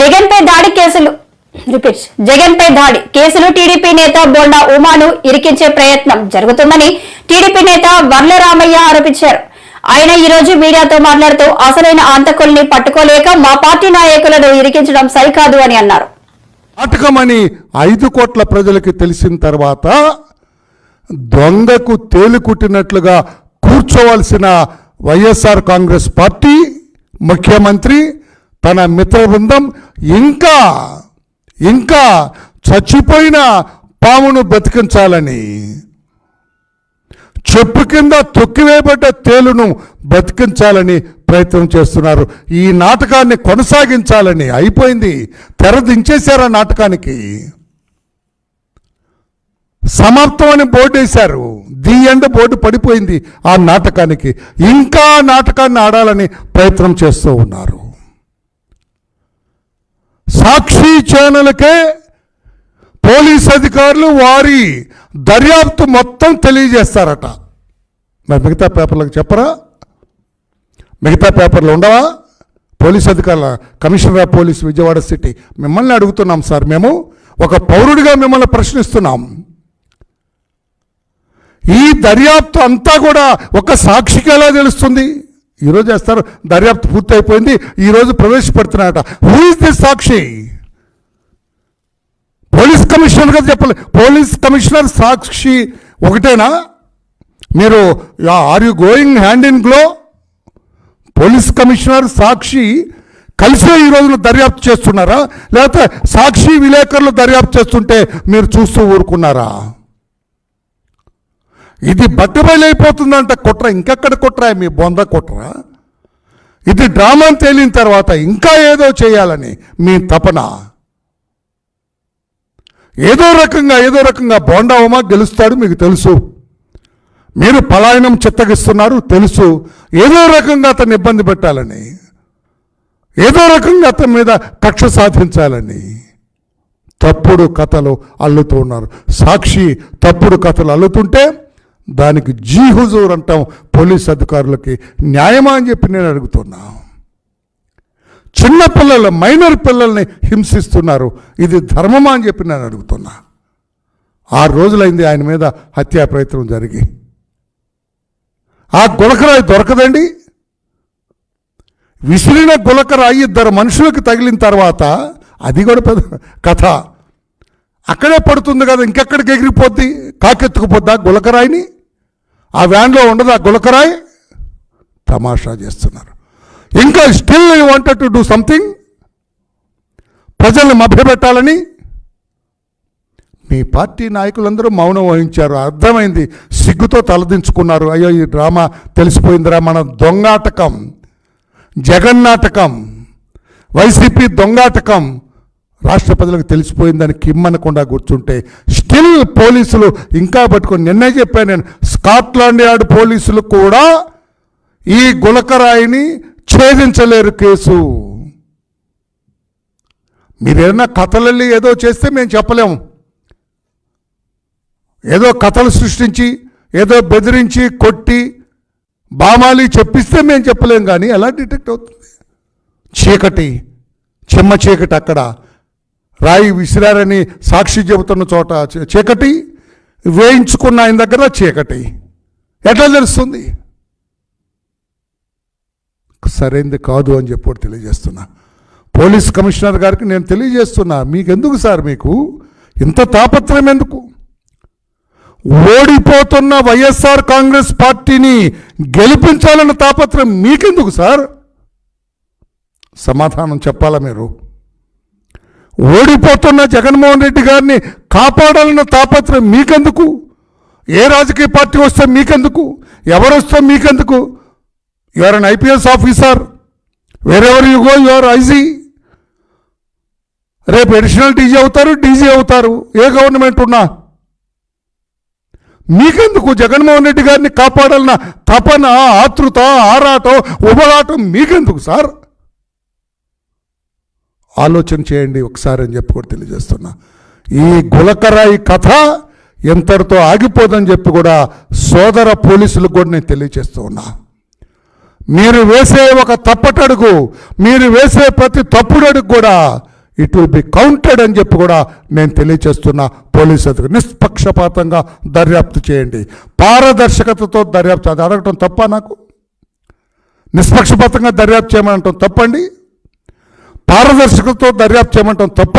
జగన్ పై దాడి కేసులు. రిపీట్. జగన్ పై దాడి. కేసులు టీడీపీ నేత బోండా ఉమాను ఇరికించే ప్రయత్నం జరుగుతుందని టీడీపీ నేత వర్లరామయ్య ఆరోపించారు. ఆయన ఈ రోజు మీడియాతో మాట్లాడుతూ అసలైన అంతకుల్ని పట్టుకోలేక మా పార్టీ నాయకులను ఇరికించడం సరికాదు అని అన్నారు. నాటకమని ఐదు కోట్ల ప్రజలకి తెలిసిన తర్వాత దొంగకు తేలికుట్టినట్లుగా కూర్చోవలసిన వైఎస్ఆర్ కాంగ్రెస్ పార్టీ ముఖ్యమంత్రి తన మిత్ర బృందం ఇంకా ఇంకా చచ్చిపోయిన పామును బతికించాలని. చెప్పు కింద తొక్కివేయబడ్డ తేలును బతికించాలని ప్రయత్నం చేస్తున్నారు. ఈ నాటకాన్ని కొనసాగించాలని అయిపోయింది. తెర దించేశారు ఆ నాటకానికి? సమాప్తం అని బోర్డు వేశారు. ది ఎండ్ బోర్డు పడిపోయింది ఆ నాటకానికి. ఇంకా నాటకాన్ని ఆడాలని ప్రయత్నం చేస్తూ ఉన్నారు సాక్షి ఛానల్కే పోలీస్ అధికారులు వారి దర్యాప్తు మొత్తం తెలియజేస్తారట. మరి మిగతా పేపర్లకు చెప్పరా? మిగతా పేపర్లు ఉండవా? పోలీస్ అధికారుల commissioner of police Vijayawada city. మిమ్మల్ని అడుగుతున్నాం సార్ మేము. ఒక పౌరుడిగా మిమ్మల్ని ప్రశ్నిస్తున్నాం. ఈ దర్యాప్తు అంతా కూడా ఒక సాక్షికి ఎలా తెలుస్తుంది. ఈరోజు వేస్తారు దర్యాప్తు పూర్తయిపోయింది. ఈరోజు ప్రవేశపెడుతున్నారట. Who is this Sakshi? Police commissioner గారు చెప్పాలి. పోలీస్ కమిషనర్ సాక్షి ఒకటేనా? మీరు are you going hand in glove police commissioner Sakshi కలిసే ఈ రోజున దర్యాప్తు చేస్తున్నారా? లేకపోతే సాక్షి విలేకరులు దర్యాప్తు చేస్తుంటే మీరు చూస్తూ ఊరుకున్నారా? ఇది బట్టబయలైపోతుందంట కుట్ర ఇంకెక్కడ కుట్ర మీ బొంద కుట్ర? ఇది డ్రామా తేలిన తర్వాత ఇంకా ఏదో చేయాలని మీ తపన. ఏదో రకంగా ఏదో రకంగా బోండావమా గెలుస్తాడు మీకు తెలుసు. మీరు పలాయనం చిత్తగిస్తున్నారు తెలుసు. ఏదో రకంగా అతన్ని ఇబ్బంది పెట్టాలని. ఏదో రకంగా అతని మీద కక్ష సాధించాలని. తప్పుడు కథలు అల్లుతూ ఉన్నారు. సాక్షి తప్పుడు కథలు అల్లుతుంటే దానికి జీ హుజూర్ అంటాం పోలీస్ అధికారులకి న్యాయమా అని చెప్పి నేను అడుగుతున్నాను చిన్న పిల్లలు మైనర్ పిల్లల్ని హింసిస్తున్నారు. ఇది ధర్మమా అని చెప్పి నేను అడుగుతున్నా. ఆరు రోజులైంది ఆయన మీద హత్యా ప్రయత్నం జరిగి. ఆ గులకరాయి దొరకదండి. విసిరిన గులకరాయి ఇద్దరు మనుషులకు తగిలిన తర్వాత అది కూడా పెద్ద కథ. అక్కడే పడుతుంది కదా ఇంకెక్కడికి ఎగిరిపోద్ది? కాకెత్తుకుపోద్దా గులకరాయిని? ఆ వ్యాన్లో ఉండదు ఆ గులకరాయి? తమాషా చేస్తున్నారు. ఇంకా still you wanted to do something ప్రజల్ని మభ్యపెట్టాలని? మీ పార్టీ నాయకులందరూ మౌనం వహించారు. అర్థమైంది. సిగ్గుతో తలదించుకున్నారు. అయ్యో ఈ డ్రామా తెలిసిపోయిందిరా మన దొంగాటకం. జగన్నాటకం వైసీపీ దొంగాటకం. రాష్ట్ర ప్రజలకు తెలిసిపోయిందని కిమ్మనకుండా కూర్చుంటే స్టిల్ పోలీసులు ఇంకా పట్టుకొని నిన్నే చెప్పాను నేను స్కాట్లాండ్ యార్డ్ పోలీసులు కూడా ఈ గులకరాయిని ఛేదించలేరు కేసు. మీరేమన్నా కథలల్లి ఏదో చేస్తే మేము చెప్పలేము. ఏదో కథలు సృష్టించి ఏదో బెదిరించి కొట్టి బామాలి చెప్పిస్తే మేము చెప్పలేం కానీ ఎలా డిటెక్ట్ అవుతుంది? చీకటి చెమ్మ చీకటి అక్కడ. రాయి విసిరారని సాక్షి చెబుతున్న చోట చీకటి వేయించుకున్న ఆయన దగ్గర చీకటి. ఎట్లా తెలుస్తుంది? సరైంది కాదు అని చెప్పి తెలియజేస్తున్నా. పోలీస్ కమిషనర్ గారికి నేను తెలియజేస్తున్నా మీకెందుకు సార్ మీకు? ఇంత తాపత్రయం ఎందుకు? ఓడిపోతున్న వైఎస్ఆర్ కాంగ్రెస్ పార్టీని గెలిపించాలన్న తాపత్రయం మీకెందుకు సార్? సమాధానం చెప్పాలా మీరు? ఓడిపోతున్న జగన్మోహన్ రెడ్డి గారిని కాపాడాలన్న తాపత్రయం మీకెందుకు? ఏ రాజకీయ పార్టీ వస్తే మీకెందుకు? ఎవరు వస్తే మీకెందుకు? You are an IPS officer wherever you go you are IG రేపు అడిషనల్ డీజీ అవుతారు డీజీ అవుతారు. ఏ గవర్నమెంట్ ఉన్నా. మీకెందుకు జగన్మోహన్ రెడ్డి గారిని కాపాడాలన్న తపన ఆతృత ఆరాటం ఉబలాటం మీకెందుకు సార్? ఆలోచన చేయండి ఒకసారి అని చెప్పి కూడా తెలియజేస్తున్నా. ఈ గులకరాయి కథ ఎంతటితో ఆగిపోదని చెప్పి కూడా సోదర పోలీసులకు కూడా నేను తెలియజేస్తూ ఉన్నా. మీరు వేసే ఒక తప్పటడుగు మీరు వేసే ప్రతి తప్పుడు అడుగు కూడా ఇట్ విల్ బి కౌంటెడ్ అని చెప్పి కూడా నేను తెలియచేస్తున్నా పోలీసు అధికారి నిష్పక్షపాతంగా దర్యాప్తు చేయండి. పారదర్శకతతో దర్యాప్తు అది అడగటం తప్ప నాకు? నిష్పక్షపాతంగా దర్యాప్తు చేయమంటాం తప్పండి? పారదర్శకతతో దర్యాప్తు చేయమంటాం తప్ప?